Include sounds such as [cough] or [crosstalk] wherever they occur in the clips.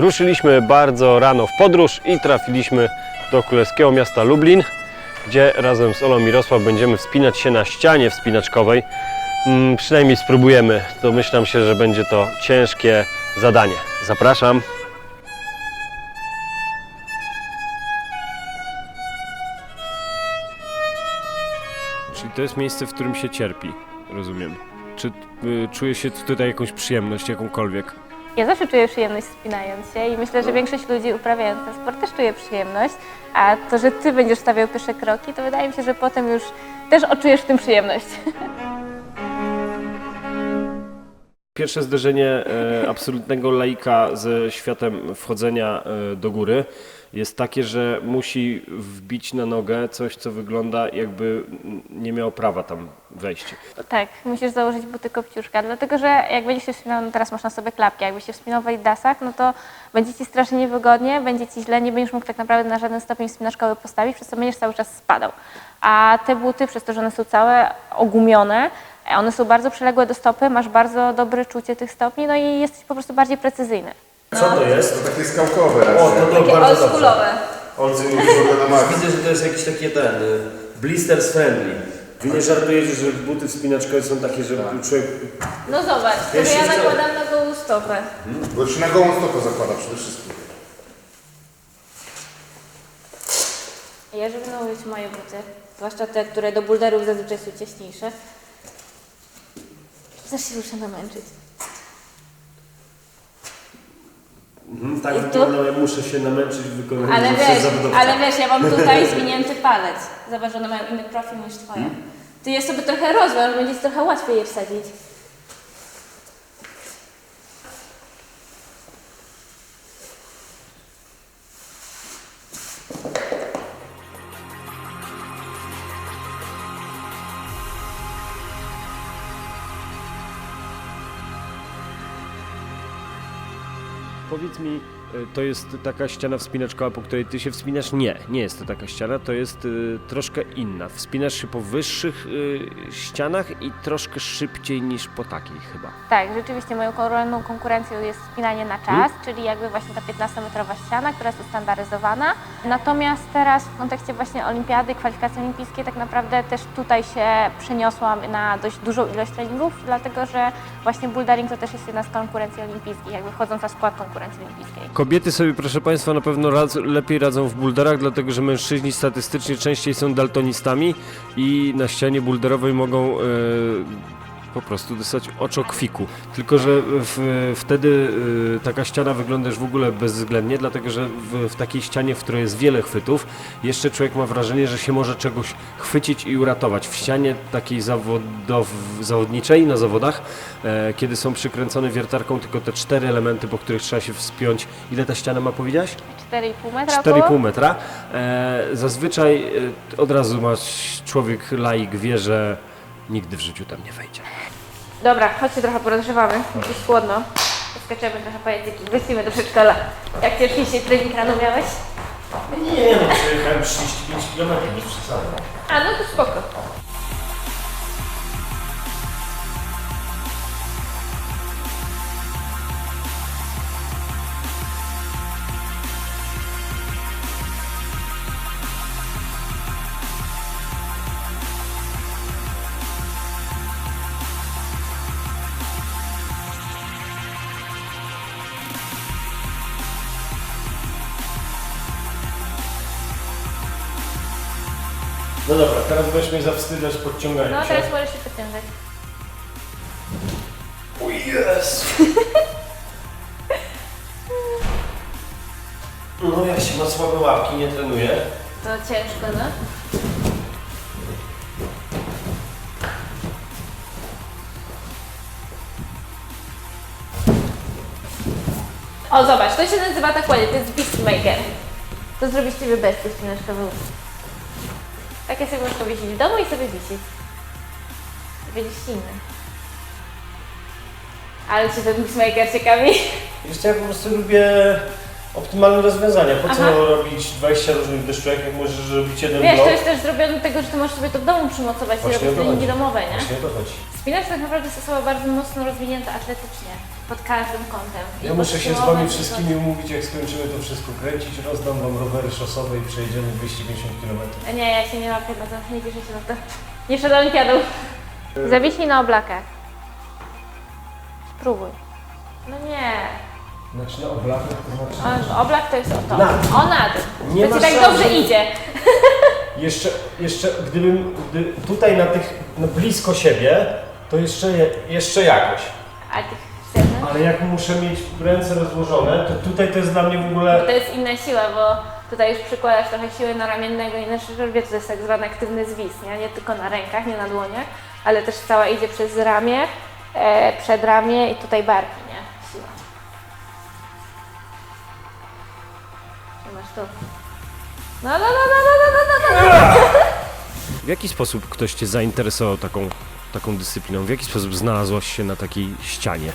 Ruszyliśmy bardzo rano w podróż i trafiliśmy do królewskiego miasta Lublin, gdzie razem z Olą Mirosław będziemy wspinać się na ścianie wspinaczkowej. Mm, przynajmniej spróbujemy. Domyślam się, że będzie to ciężkie zadanie. Zapraszam. Czyli to jest miejsce, w którym się cierpi, rozumiem. Czy y, czuje się tutaj jakąś przyjemność, jakąkolwiek? Ja zawsze czuję przyjemność wspinając się i myślę, że większość ludzi uprawiając ten sport też czuje przyjemność, a to, że ty będziesz stawiał pierwsze kroki, to wydaje mi się, że potem już też odczujesz w tym przyjemność. [laughs] Pierwsze zderzenie e, absolutnego laika ze światem wchodzenia e, do góry jest takie, że musi wbić na nogę coś, co wygląda jakby nie miało prawa tam wejść. Tak, musisz założyć buty kopciuszka, dlatego że jak będziesz się wspinał, no teraz masz na sobie klapki, jakbyś się wspinał w adidasach, no to będzie ci strasznie niewygodnie, będzie ci źle, nie będziesz mógł tak naprawdę na żaden stopień wspinaczkowy postawić, przez co będziesz cały czas spadał. A te buty, przez to, że one są całe ogumione, one są bardzo przyległe do stopy, masz bardzo dobre czucie tych stopni, no i jesteś po prostu bardziej precyzyjny. Co to jest? To takie skałkowe O, raczej. to, to bardzo dobrze. Oldschool na maksa. Widzę, że to jest jakiś taki ten, y, blisters friendly. Wy nie żartujecie, że buty wspinaczkowe są takie, że człowiek... No zobacz, Wiesz, ja co? nakładam na gołą stopę. Bo się na gołą stopę zakłada przede wszystkim. Ja, żeby nałożyć moje buty, zwłaszcza te, które do bulderów zazwyczaj są cieśniejsze, też się muszę namęczyć. Mhm, tak I tu? wygląda, ja muszę się namęczyć w wykonaniu Ale przez wiesz, zawodowca. ale wiesz, ja mam tutaj [laughs] zwinięty palec. Zobacz, one mają inny profil niż twoje. Ty je sobie trochę rozwiąż, będzie ci trochę łatwiej je wsadzić. Powiedz mi, to jest taka ściana wspinaczkowa, po której ty się wspinasz? Nie, nie jest to taka ściana, to jest y, troszkę inna. Wspinasz się po wyższych y, ścianach i troszkę szybciej niż po takiej chyba. Tak, rzeczywiście moją kolejną konkurencją jest spinanie na czas, czyli jakby właśnie ta 15-metrowa ściana, która jest ustandaryzowana. Natomiast teraz w kontekście właśnie olimpiady, kwalifikacji olimpijskiej tak naprawdę też tutaj się przeniosłam na dość dużą ilość treningów, dlatego że właśnie bouldering to też jest jedna z konkurencji olimpijskich, jakby wchodząca w skład konkurencji olimpijskiej. Kobiety sobie, proszę Państwa, na pewno raz, lepiej radzą w boulderach, dlatego że mężczyźni statystycznie częściej są daltonistami i na ścianie boulderowej mogą e, po prostu dostać oczokwiku. Tylko, że w, wtedy e, taka ściana wygląda już w ogóle bezwzględnie, dlatego że w, w takiej ścianie, w której jest wiele chwytów, jeszcze człowiek ma wrażenie, że się może czegoś chwycić i uratować. W ścianie takiej zawodow, zawodniczej na zawodach, e, kiedy są przykręcone wiertarką tylko te cztery elementy, po których trzeba się wspiąć. Ile ta ściana ma powiedziałaś? 4,5 metra 4,5 około? metra. E, zazwyczaj e, od razu masz człowiek laik wie, że nigdy w życiu tam nie wejdzie. Dobra, chodźcie trochę porozgrzewamy, jest chłodno. Skaczemy trochę po języki, wrócimy do przedszkola. Jak cię dzisiaj trening rano miałeś? Nie no, przejechałem 35 km, bez przesady. A, no to spoko. No dobra, teraz będziesz mnie zawstydzać podciąganiem No się. teraz możesz się podciągać. O jest! [laughs] No jak się ma słabe łapki, nie trenuje. To ciężko, no. O, zobacz, to się nazywa tak ładnie, to jest Beastmaker. To zrobić ciebie bez tych spinaczkowych. Takie sobie możesz powiesić w domu i sobie wisieć. Będziesz silny. Ale cię ten Beastmaker ciekawi. Wiesz co, ja po prostu lubię optymalne rozwiązania. Po co Aha. robić 20 różnych deszczówek, jak możesz zrobić jeden Wiesz, blok? to jest też zrobione tego, że ty możesz sobie to w domu przymocować i Właśnie robić o to treningi chodzi. domowe, nie? Właśnie o to chodzi. Spinacz tak naprawdę jest osoba bardzo mocno rozwinięta atletycznie. Pod każdym kątem. Ja I muszę się z wami wszystkimi umówić, jak skończymy to wszystko kręcić, rozdam wam rowery szosowe i przejedziemy 250 km. pod- Nie, ja się nie łapię na to, nie cieszę się na to. Nie przed olimpiadą. Zawiśnij na oblakach. Spróbuj. No nie. Znaczy na oblakach to znaczy... O, oblak to jest o to. Na. O na tym. Nie to ci tak szans, dobrze żeby- idzie. [laughs] Jeszcze, jeszcze gdybym gdy tutaj na tych, no blisko siebie, to jeszcze, je- jeszcze jakoś. A tych? Ale jak muszę mieć ręce rozłożone, to tutaj to jest dla mnie w ogóle... To jest inna siła, bo tutaj już przykładasz trochę siły na ramiennego i na szybie, to jest tak zwany aktywny zwis, nie? nie tylko na rękach, nie na dłoniach, ale też cała idzie przez ramię, e, przedramię i tutaj barki, nie? Siła. Trzymasz tu. No, no, no, no, no, no, no, no, no. W jaki sposób ktoś Cię zainteresował taką, taką dyscypliną? W jaki sposób znalazłaś się na takiej ścianie,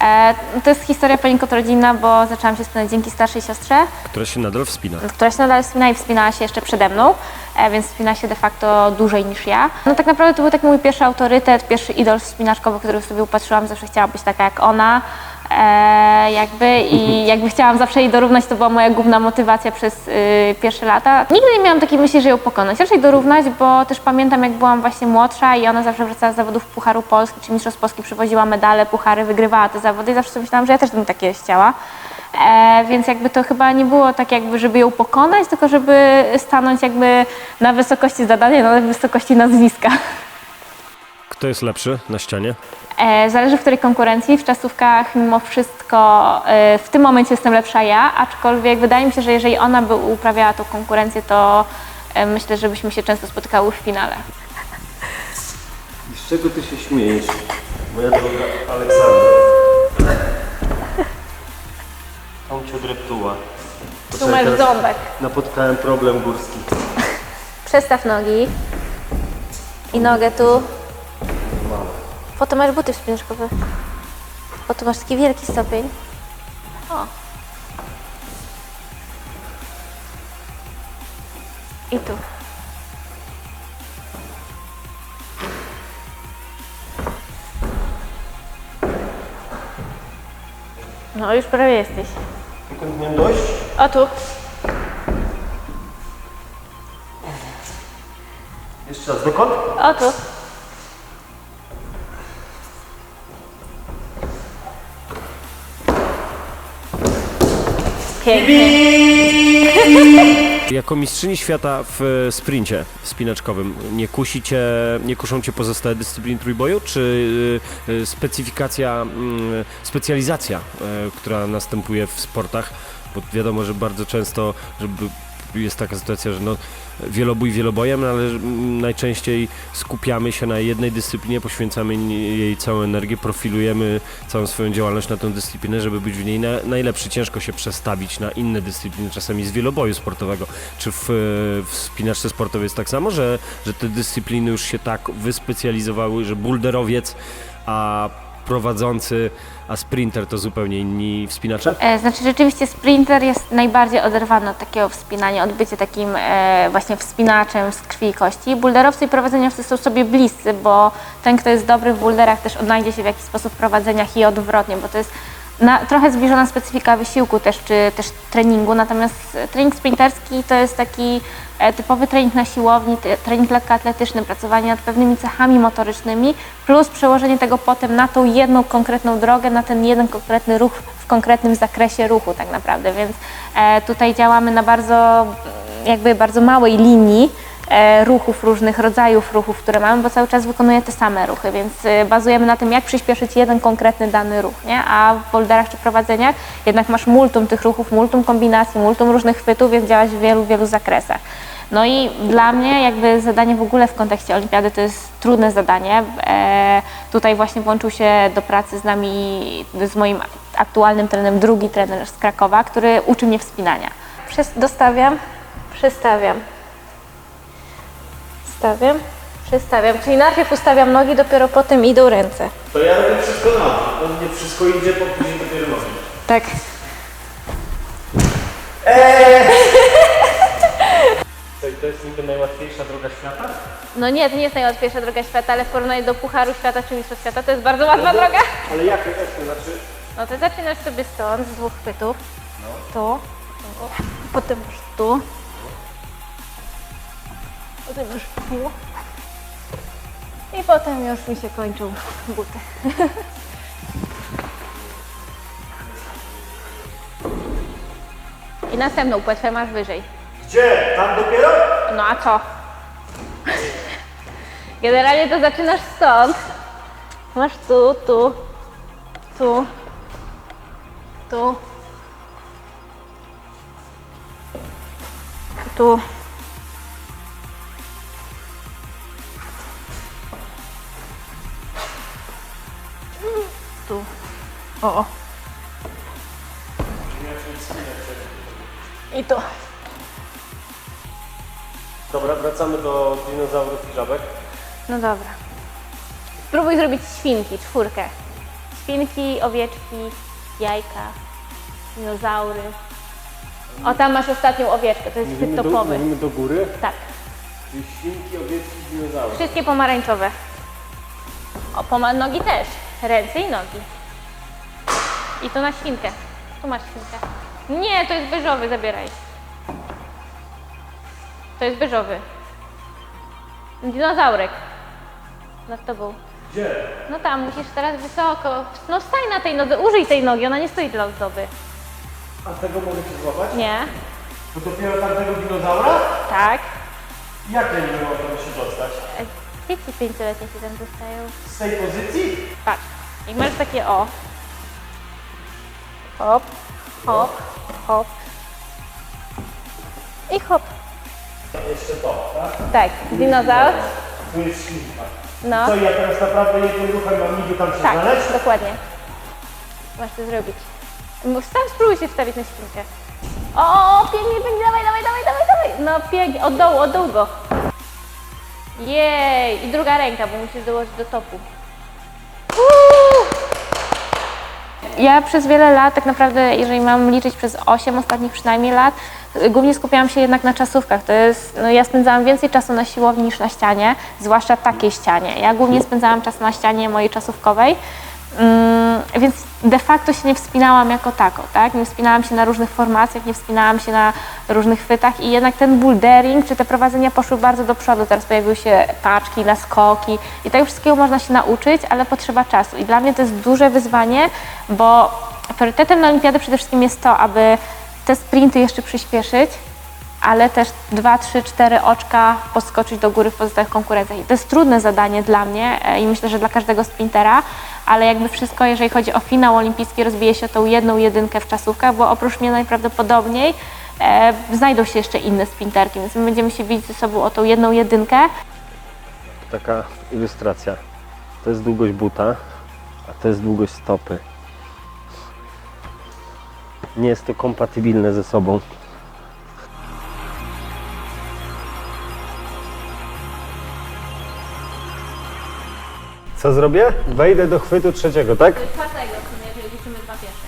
E, to jest historia poniekąd rodzinna, bo zaczęłam się wspinać dzięki starszej siostrze, która się nadal wspina? która się nadal wspina i wspinała się jeszcze przede mną, e, więc wspina się de facto dłużej niż ja. No tak naprawdę to był taki mój pierwszy autorytet, pierwszy idol wspinaczkowy, który sobie upatrzyłam, zawsze chciałam być taka jak ona. E, jakby i jakby chciałam zawsze jej dorównać, to była moja główna motywacja przez y, pierwsze lata. Nigdy nie miałam takiej myśli, że ją pokonać, raczej dorównać, bo też pamiętam jak byłam właśnie młodsza i ona zawsze wracała z zawodów Pucharu Polski czy Mistrzostw Polski, przywoziła medale, puchary, wygrywała te zawody i zawsze sobie myślałam, że ja też bym takie chciała. E, więc jakby to chyba nie było tak jakby, żeby ją pokonać, tylko żeby stanąć jakby na wysokości zadania, na wysokości nazwiska. Kto jest lepszy na ścianie? E, zależy w której konkurencji. W czasówkach mimo wszystko e, w tym momencie jestem lepsza ja, aczkolwiek wydaje mi się, że jeżeli ona by uprawiała tą konkurencję, to e, myślę, że byśmy się często spotykały w finale. I z czego ty się śmiejesz, moja droga Aleksandra? Tą cię odreptuła. Tu masz ząbek. Napotkałem problem górski. Przestaw nogi i nogę tu. Po to masz buty wspinaczkowe. Po to masz taki wielki stopień. O. I tu. No już prawie jesteś. Dokąd miałem dojść? O tu. Jeszcze raz, dokąd? O tu. Pięknie. [laughs] Jako mistrzyni świata w e, sprincie spinaczkowym nie kusicie, nie kuszą cię pozostałe dyscypliny trójboju, czy y, y, specyfikacja, mm, specjalizacja, e, która następuje w sportach? Bo wiadomo, że bardzo często żeby jest taka sytuacja, że no, wielobój wielobojem, ale najczęściej skupiamy się na jednej dyscyplinie, poświęcamy jej całą energię, profilujemy całą swoją działalność na tę dyscyplinę, żeby być w niej na, najlepszy. Ciężko się przestawić na inne dyscypliny, czasami z wieloboju sportowego. Czy w, w spinaczce sportowej jest tak samo, że, że te dyscypliny już się tak wyspecjalizowały, że bulderowiec, a prowadzący, a sprinter to zupełnie inni wspinacze? E, Znaczy rzeczywiście sprinter jest najbardziej oderwany od takiego wspinania, od bycia takim e, właśnie wspinaczem z krwi i kości. Boulderowcy i prowadzeniowcy są sobie bliscy, bo ten, kto jest dobry w boulderach też odnajdzie się w jakiś sposób w prowadzeniach i odwrotnie, bo to jest na, trochę zbliżona specyfika wysiłku też, czy też treningu, natomiast trening sprinterski to jest taki e, typowy trening na siłowni, trening lekkoatletyczny, pracowanie nad pewnymi cechami motorycznymi, plus przełożenie tego potem na tą jedną konkretną drogę, na ten jeden konkretny ruch w konkretnym zakresie ruchu tak naprawdę, więc e, tutaj działamy na bardzo, jakby bardzo małej linii, e, ruchów, różnych rodzajów ruchów, które mamy, bo cały czas wykonuję te same ruchy, więc e, bazujemy na tym, jak przyspieszyć jeden konkretny dany ruch, nie? A w boulderach czy prowadzeniach jednak masz multum tych ruchów, multum kombinacji, multum różnych chwytów, więc działać w wielu, wielu zakresach. No i dla mnie jakby zadanie w ogóle w kontekście olimpiady to jest trudne zadanie. E, tutaj właśnie włączył się do pracy z nami, z moim aktualnym trenerem, drugi trener z Krakowa, który uczy mnie wspinania. Przez, dostawiam, przestawiam, stawiam, przestawiam. Czyli najpierw ustawiam nogi, dopiero potem idą ręce. To ja robię wszystko na to. No mnie wszystko idzie, po później dopiero robię. Tak. [laughs] To jest niby najłatwiejsza droga świata? No nie, to nie jest najłatwiejsza droga świata, ale w porównaniu do Pucharu Świata czy Mistrzostw Świata to jest bardzo łatwa droga. Ale jak, to znaczy? No to zaczynasz sobie stąd, z dwóch chwytów. Tu. tu. Potem masz tu. Potem masz tu. I potem już mi się kończą buty. I następną płetwę masz wyżej. Gdzie? Tam dopiero? No a co? Generalnie to zaczynasz stąd. Masz tu, tu, tu, tu, tu. Tu. O. I tu. Dobra, wracamy do dinozaurów i żabek. No dobra. Spróbuj zrobić świnki, czwórkę. Świnki, owieczki, jajka, dinozaury. O, tam masz ostatnią owieczkę, to jest chwyt do, topowy. mówimy do góry. Tak, Czyli świnki, owieczki, dinozaury. wszystkie pomarańczowe. O, poma nogi też. Ręce i nogi. I to na świnkę. Tu masz świnkę. Nie, to jest beżowy, zabieraj. To jest beżowy. Dinozaurek. Nad tobą. Gdzie? No tam, musisz teraz wysoko. No stań na tej nodze, użyj tej nogi, ona nie stoi dla ozdoby. A tego mogę się złapać? Nie? To dopiero tamtego dinozaura? Tak. Jak ja nie mogę Dzieci pięcioletnie się tam dostają. Z tej pozycji? Patrz. I masz takie o. Hop, hop, hop. I hop. Jeszcze to, tak? Tak, dinozaur. Tu jest świnka. No, Co, ja teraz naprawdę jednym ruchem mam niby tam się tak, znaleźć? dokładnie. Masz to zrobić. Wstaw, spróbuj się wstawić na świnkę. O, pięknie, pięknie, dawaj, dawaj, dawaj, dawaj, dawaj. No pięknie, od dołu, od dołu go. Jej, i druga ręka, bo musisz dołożyć do topu. Ja przez wiele lat, tak naprawdę, jeżeli mam liczyć przez 8 ostatnich przynajmniej lat, głównie skupiałam się jednak na czasówkach. To jest, no ja spędzałam więcej czasu na siłowni niż na ścianie, zwłaszcza takiej ścianie. Ja głównie spędzałam czas na ścianie mojej czasówkowej, więc de facto się nie wspinałam jako tako, tak? Nie wspinałam się na różnych formacjach, nie wspinałam się na różnych chwytach i jednak ten bouldering czy te prowadzenia poszły bardzo do przodu. Teraz pojawiły się paczki, naskoki i tego wszystkiego można się nauczyć, ale potrzeba czasu. I dla mnie to jest duże wyzwanie, bo priorytetem na olimpiadę przede wszystkim jest to, aby te sprinty jeszcze przyspieszyć, ale też 2, 3, 4 oczka podskoczyć do góry w pozostałych konkurencjach. I to jest trudne zadanie dla mnie e, i myślę, że dla każdego sprintera, ale jakby wszystko, jeżeli chodzi o finał olimpijski, rozbije się tą jedną jedynkę w czasówkach, bo oprócz mnie najprawdopodobniej e, znajdą się jeszcze inne sprinterki, więc my będziemy się bić ze sobą o tą jedną jedynkę. Taka ilustracja. To jest długość buta, a to jest długość stopy. Nie jest to kompatybilne ze sobą. Co zrobię? Wejdę do chwytu trzeciego, tak? Czwartego, jeżeli liczymy dwa pierwsze.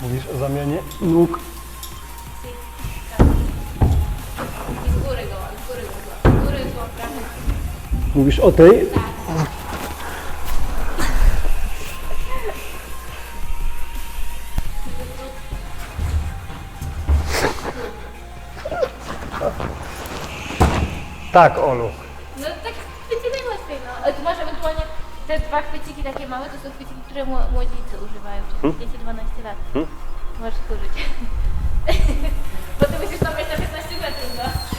Mówisz o zamianie nóg. Mówisz o tej? Tak, Olu. No tak chwyci najłatwiej, no. Ale tu masz ewentualnie te dwa chwyciki takie małe, to są chwyciki, które mło- młodzieńcy używają, czyli dzieci 12 lat. Możesz ich użyć. [laughs] Bo ty musisz tam wejść na 15 metrów, no.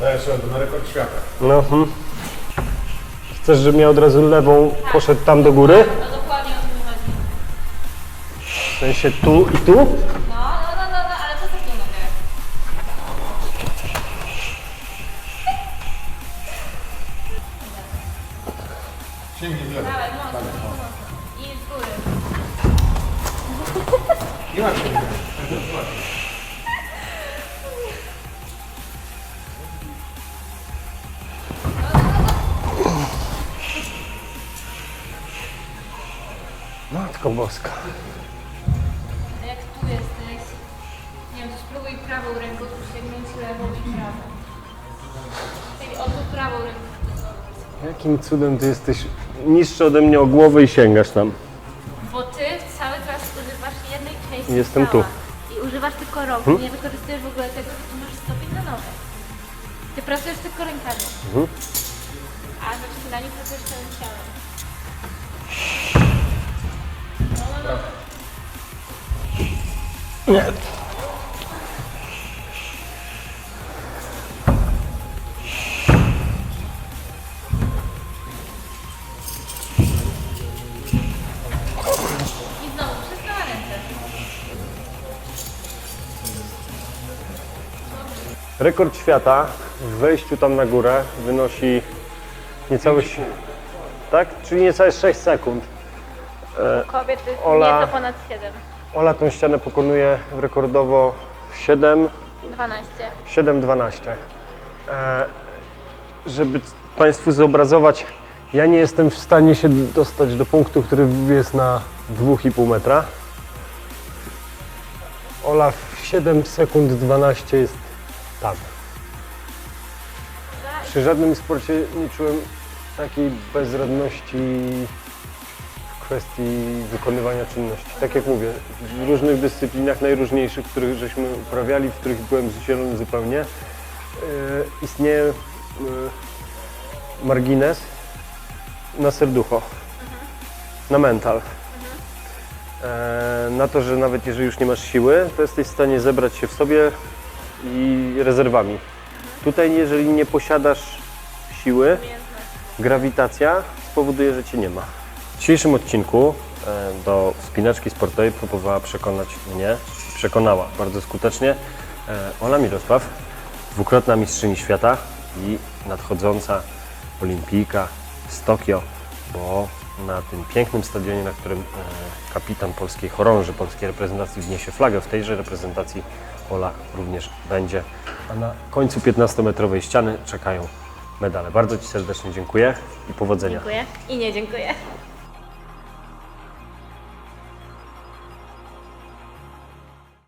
No jeszcze na rekord świata. No. Hmm. Chcesz, żebym ja od razu lewą poszedł tam do góry? No dokładnie o to mi chodzi. W sensie tu i tu? No, no, no, no, no ale co takiego mogę? Sięgnij w lewo. Dawaj, mocno, mocno, mocno. I z góry. Nie ma sięgnia. Matko Boska. Jak tu jesteś, nie wiem, to spróbuj prawą ręką tu sięgnąć lewą i prawą. Czyli odwrót prawą ręką. Jakim cudem ty jesteś niższy ode mnie o głowę i sięgasz tam? Bo ty cały czas używasz jednej części Jestem ciała. tu. I używasz tylko rąk. Nie wykorzystujesz w ogóle tego, że tu masz stopień na nogę. Ty pracujesz tylko rękami. A na śniadaniu pracujesz całym ciałem. Ręce. Rekord świata w wejściu tam na górę wynosi niecałe... Tak? Czyli niecałe 6 sekund. Kobiety Ola- nieco ponad 7. Ola tą ścianę pokonuje rekordowo 7, 12. 7-12. E, żeby Państwu zobrazować, ja nie jestem w stanie się dostać do punktu, który jest na 2,5 metra. Ola w 7 sekund 12 jest tam. Przy żadnym sporcie nie czułem takiej bezradności w kwestii wykonywania czynności. Tak jak mówię, w różnych dyscyplinach najróżniejszych, których żeśmy uprawiali, w których byłem zielony zupełnie, yy, istnieje yy, margines na serducho, na mental. E, na to, że nawet jeżeli już nie masz siły, to jesteś w stanie zebrać się w sobie i rezerwami. Tutaj, jeżeli nie posiadasz siły, grawitacja spowoduje, że cię nie ma. W dzisiejszym odcinku e, do wspinaczki sportowej próbowała przekonać mnie, przekonała bardzo skutecznie e, Ola Mirosław, dwukrotna mistrzyni świata i nadchodząca olimpijka z Tokio, bo na tym pięknym stadionie, na którym e, kapitan polskiej chorąży, polskiej reprezentacji wniesie flagę, w tejże reprezentacji Ola również będzie. A na końcu 15-metrowej ściany czekają medale. Bardzo Ci serdecznie dziękuję i powodzenia. Dziękuję. I nie dziękuję.